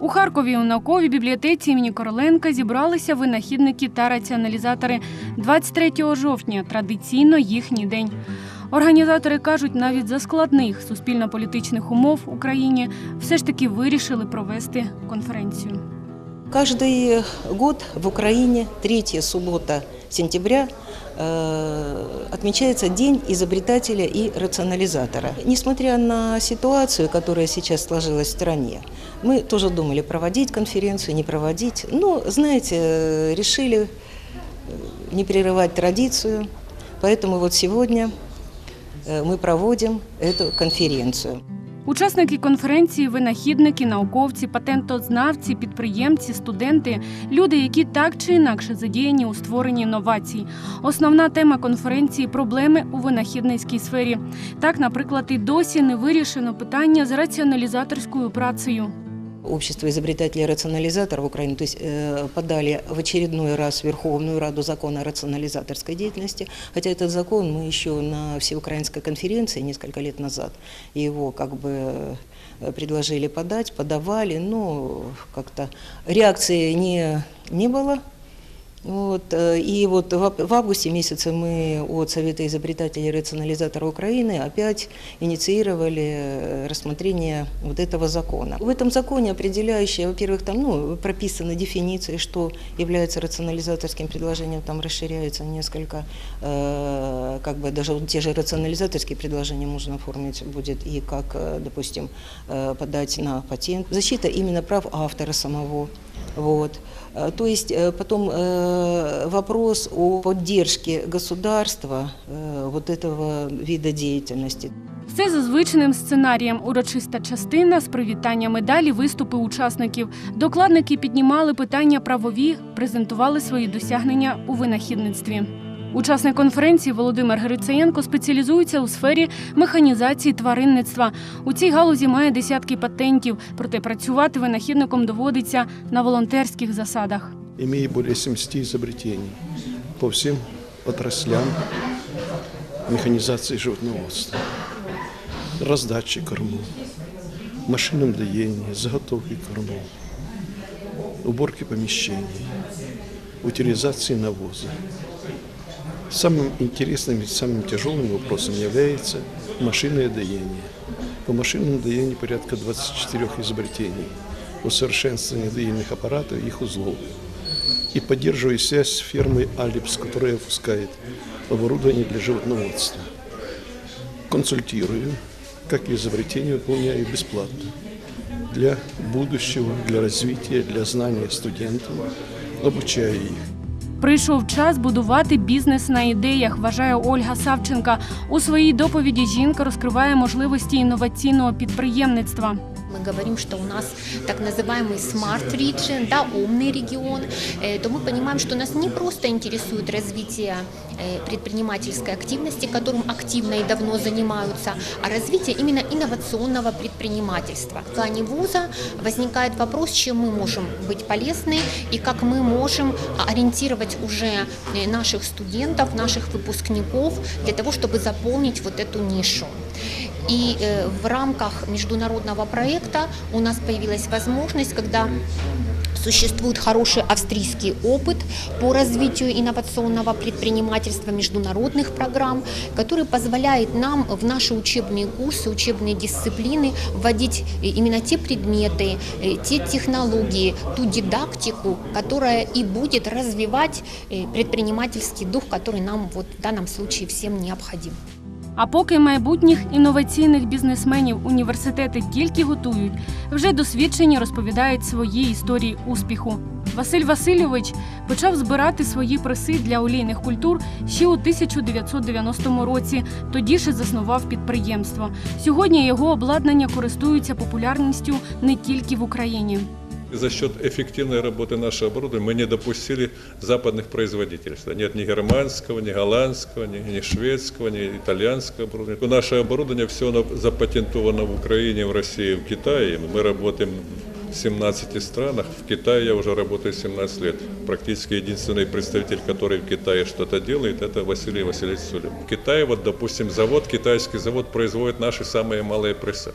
У Харкові у науковій бібліотеці імені Короленка зібралися винахідники та раціоналізатори 23 жовтня. Традиційно їхній день. Організатори кажуть, навіть за складних суспільно-політичних умов в Україні все ж таки вирішили провести конференцію. Каждый год в Украине, третья суббота сентября, э, отмечается День изобретателя и рационализатора. Несмотря на ситуацию, которая сейчас сложилась в стране, мы тоже думали, проводить конференцию, не проводить. Но, знаете, э, решили э, не прерывать традицию, поэтому вот сегодня э, мы проводим эту конференцию. Учасники конференції винахідники, науковці, патентознавці, підприємці, студенти люди, які так чи інакше задіяні у створенні інновацій. Основна тема конференції проблеми у винахідницькій сфері. Так, наприклад, і досі не вирішено питання з раціоналізаторською працею. Общество изобретателей и рационализаторов Украины то есть, э, подали в очередной раз в Верховную Раду закон о рационализаторской деятельности, хотя этот закон мы еще на всеукраинской конференции несколько лет назад его как бы э, предложили подать, подавали, но как-то реакции не, не было. Вот, э, и вот в ав- в августе месяце мы от Совета изобретателей и рационализаторов Украины опять инициировали э, рассмотрение вот этого закона. В этом законе определяющие, во-первых, там ну, прописаны дефиниции, что является рационализаторским предложением, там расширяется несколько, э, как бы даже вот те же рационализаторские предложения можно оформить будет и как, э, допустим, э, подать на патент. Защита именно прав автора самого. Вот. Э, То есть э, потом э, вопрос о поддержке государства э, вот этого вида деятельности. Все за звичним сценарієм. Урочиста частина з привітання медалі, виступи учасників. Докладники піднімали питання правові, презентували свої досягнення у винахідництві. Учасник конференції Володимир Грицаєнко спеціалізується у сфері механізації тваринництва. У цій галузі має десятки патентів, проте працювати винахідником доводиться на волонтерських засадах. имея более 70 изобретений по всем отраслям механизации животноводства, раздачи кормов, машинном доении, заготовки кормов, уборки помещений, утилизации навоза. Самым интересным и самым тяжелым вопросом является машинное доение. По машинному доению порядка 24 изобретений, усовершенствование доильных аппаратов и их узлов. И поддерживаю связь с фермой Алипс, которая выпускает оборудование для животноводства. Консультирую, как и изобретения выполняю бесплатно. Для будущего, для развития, для знания студентов, обучаю их. Прийшов час будувати бізнес на ідеях, вважає Ольга Савченка. У своїй доповіді жінка розкриває можливості інноваційного підприємництва. Мы говорим, что у нас так называемый smart region, да, умный регион, э, то мы понимаем, что нас не просто интересует развитие э, предпринимательской активности, которым активно и давно занимаются, а развитие именно инновационного предпринимательства. В плане вуза возникает вопрос, чем мы можем быть полезны и как мы можем ориентировать уже э, наших студентов, наших выпускников для того, чтобы заполнить вот эту нишу. И э, в рамках международного проекта у нас появилась возможность, когда Существует хороший австрийский опыт по развитию инновационного предпринимательства, международных программ, который позволяет нам в наши учебные курсы, учебные дисциплины вводить э, именно те предметы, э, те технологии, ту дидактику, которая и будет развивать предпринимательский дух, который нам вот в данном случае всем необходим. А поки майбутніх інноваційних бізнесменів університети тільки готують, вже досвідчені розповідають свої історії успіху. Василь Васильович почав збирати свої преси для олійних культур ще у 1990 році. Тоді ж заснував підприємство. Сьогодні його обладнання користуються популярністю не тільки в Україні. За счет эффективной работы нашего оборудования мы не допустили западных производительств. Нет ни германского, ни голландского, ни, ни шведского, ни итальянского оборудования. Наше оборудование все оно запатентовано в Украине, в России, в Китае. Мы работаем в 17 странах. В Китае я уже работаю 17 лет. Практически единственный представитель, который в Китае что-то делает, это Василий Васильевич Сулин. В Китае, вот, допустим, завод, китайский завод производит наши самые малые прессы.